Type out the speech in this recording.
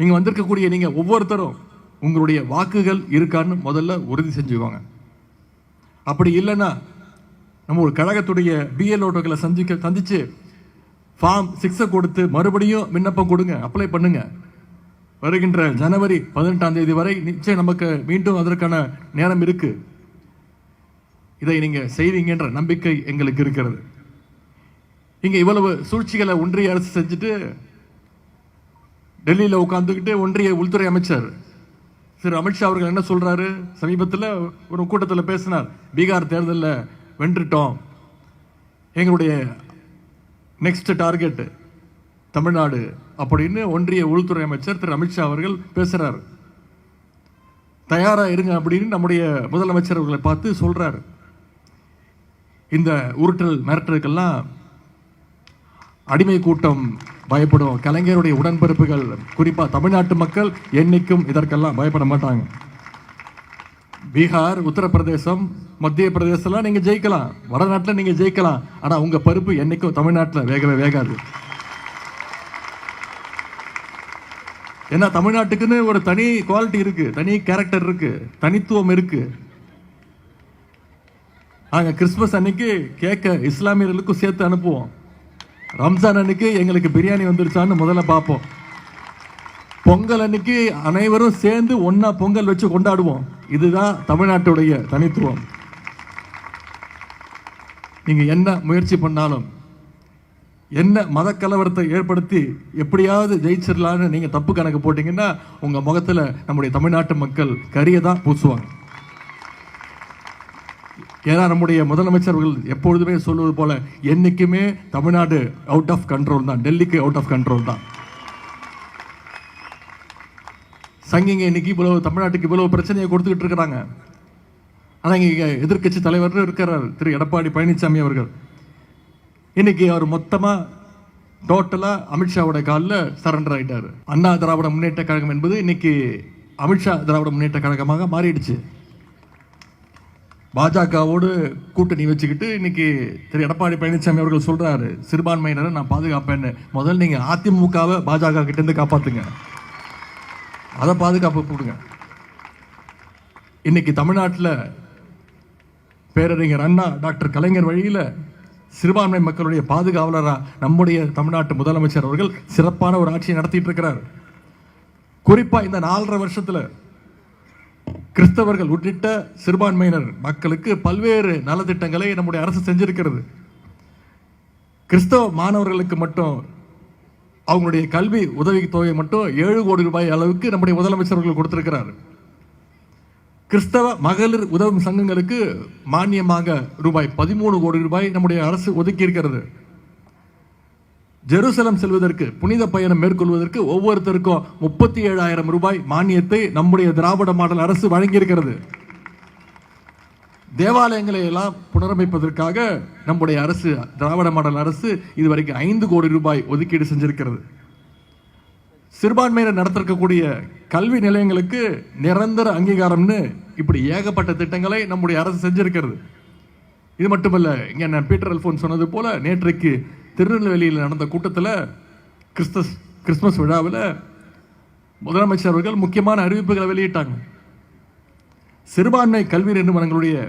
இங்கே வந்திருக்கக்கூடிய நீங்கள் ஒவ்வொருத்தரும் உங்களுடைய வாக்குகள் இருக்கான்னு முதல்ல உறுதி செஞ்சுக்குவாங்க அப்படி இல்லைன்னா நம்ம ஒரு கழகத்துடைய பிஎல்ஓட்டோக்களை சந்திக்க சந்தித்து ஃபார்ம் சிக்ஸை கொடுத்து மறுபடியும் விண்ணப்பம் கொடுங்க அப்ளை பண்ணுங்க. வருகின்ற ஜனவரி பதினெட்டாம் தேதி வரை நிச்சயம் நமக்கு மீண்டும் அதற்கான நேரம் இருக்கு. இதை நீங்கள் செய்வீங்கன்ற நம்பிக்கை எங்களுக்கு இருக்கிறது. இங்கே இவ்வளவு சூழ்ச்சிகளை ஒன்றிய அரசு செஞ்சுட்டு டெல்லியில் உட்காந்துக்கிட்டு ஒன்றிய உள்துறை அமைச்சர் திரு அமித்ஷா அவர்கள் என்ன சொல்கிறாரு சமீபத்தில் ஒரு கூட்டத்தில் பேசினார். பீகார் தேர்தலில் வென்றுட்டோம். எங்களுடைய நெக்ஸ்ட் டார்கெட்டு தமிழ்நாடு அப்படின்னு ஒன்றிய உள்துறை அமைச்சர் திரு அமித்ஷா அவர்கள் பேசுகிறார் தயாராக இருங்க அப்படின்னு நம்முடைய முதலமைச்சர் அவர்களை பார்த்து சொல்கிறார் இந்த உருட்டல் மிரட்டலுக்கெல்லாம் அடிமை கூட்டம் பயப்படும் கலைஞருடைய உடன்பிறப்புகள் குறிப்பாக தமிழ்நாட்டு மக்கள் என்றைக்கும் இதற்கெல்லாம் பயப்பட மாட்டாங்க. பீகார் உத்தரப்பிரதேசம் மத்திய பிரதேசம்லாம் நீங்கள் ஜெயிக்கலாம். வடநாட்டில் நீங்கள் ஜெயிக்கலாம். ஆனால் உங்கள் பருப்பு என்னைக்கும் தமிழ்நாட்டில் வேகவே வேகாது. ஏன்னா தமிழ்நாட்டுக்குன்னு ஒரு தனி குவாலிட்டி இருக்கு. தனி கேரக்டர் இருக்கு. தனித்துவம் இருக்கு. நாங்கள் கிறிஸ்மஸ் அன்னைக்கு கேட்க இஸ்லாமியர்களுக்கும் சேர்த்து அனுப்புவோம். ரம்ஜான் அன்னைக்கு எங்களுக்கு பிரியாணி வந்துருச்சான்னு முதல்ல பார்ப்போம். பொங்கல் அன்னைக்கு அனைவரும் சேர்ந்து ஒன்றா பொங்கல் வச்சு கொண்டாடுவோம். இதுதான் தமிழ்நாட்டுடைய தனித்துவம். நீங்கள் என்ன முயற்சி பண்ணாலும் என்ன மத கலவரத்தை ஏற்படுத்தி எப்படியாவது ஜெயிச்சிடலான்னு நீங்கள் தப்பு கணக்கு போட்டிங்கன்னா உங்கள் முகத்தில் நம்முடைய தமிழ்நாட்டு மக்கள் கரியை தான் பூசுவாங்க. ஏன்னா நம்முடைய முதலமைச்சர்கள் எப்பொழுதுமே சொல்வது போல என்றைக்குமே தமிழ்நாடு அவுட் ஆஃப் கண்ட்ரோல் தான். டெல்லிக்கு அவுட் ஆஃப் கண்ட்ரோல் தான். சங்கிங்க இன்னைக்கு இவ்வளவு தமிழ்நாட்டுக்கு இவ்வளவு பிரச்சனையை கொடுத்துக்கிட்டு இருக்கிறாங்க. ஆனால் இங்கே எதிர்க்கட்சி தலைவர் இருக்கிறார். திரு. எடப்பாடி பழனிசாமி அவர்கள். இன்னைக்கு அவர் மொத்தமாக டோட்டலாக அமித்ஷாவோட காலில் சரண்டர் ஆகிட்டார் அண்ணா திராவிட முன்னேற்ற கழகம் என்பது இன்னைக்கு அமித்ஷா திராவிட முன்னேற்ற கழகமாக மாறிடுச்சு. பாஜகவோடு கூட்டணி வச்சுக்கிட்டு இன்னைக்கு திரு எடப்பாடி பழனிசாமி அவர்கள் சொல்றாரு சிறுபான்மையினரை நான் பாதுகாப்பேன்னு. முதல்ல நீங்க அதிமுகவை பாஜக கிட்ட இருந்து காப்பாத்துங்க. அதை பாதுகாப்பு கொடுங்க இன்னைக்கு தமிழ்நாட்டில் பேரறிஞர் அண்ணா டாக்டர் கலைஞர் வழியில் சிறுபான்மை மக்களுடைய பாதுகாவலராக நம்முடைய தமிழ்நாட்டு முதலமைச்சர் அவர்கள் சிறப்பான ஒரு ஆட்சியை நடத்திட்டு இருக்கிறார். குறிப்பாக இந்த நாலரை வருஷத்தில் கிறிஸ்தவர்கள் உள்ளிட்ட சிறுபான்மையினர் மக்களுக்கு பல்வேறு நலத்திட்டங்களை நம்முடைய அரசு செஞ்சிருக்கிறது. கிறிஸ்தவ மாணவர்களுக்கு மட்டும் அவங்களுடைய கல்வி உதவி தொகை மட்டும் ஏழு கோடி ரூபாய் அளவுக்கு நம்முடைய முதலமைச்சர்கள் கொடுத்திருக்கிறார். கிறிஸ்தவ மகளிர் உதவும் சங்கங்களுக்கு மானியமாக ரூபாய் பதிமூணு கோடி ரூபாய் நம்முடைய அரசு ஒதுக்கி இருக்கிறது ஜெருசலம் செல்வதற்கு புனித பயணம் மேற்கொள்வதற்கு ஒவ்வொருத்தருக்கும் முப்பத்தி ஏழாயிரம் ரூபாய் மானியத்தை நம்முடைய திராவிட மாடல் அரசு வழங்கியிருக்கிறது. தேவாலயங்களை எல்லாம் புனரமைப்பதற்காக நம்முடைய அரசு திராவிட மாடல் அரசு இதுவரைக்கும் ஐந்து கோடி ரூபாய் ஒதுக்கீடு செஞ்சிருக்கிறது. சிறுபான்மையினர் நடத்திருக்கக்கூடிய கல்வி நிலையங்களுக்கு நிரந்தர அங்கீகாரம்னு இப்படி ஏகப்பட்ட திட்டங்களை நம்முடைய அரசு செஞ்சிருக்கிறது. இது மட்டுமல்ல இங்கே நான் பீட்டர் அல்போன் சொன்னது போல நேற்றைக்கு திருநெல்வேலியில் நடந்த கூட்டத்தில் கிறிஸ்தஸ் கிறிஸ்துமஸ் விழாவில் முதலமைச்சர் அவர்கள் முக்கியமான அறிவிப்புகளை வெளியிட்டாங்க. சிறுபான்மை கல்வி நிறுவனங்களுடைய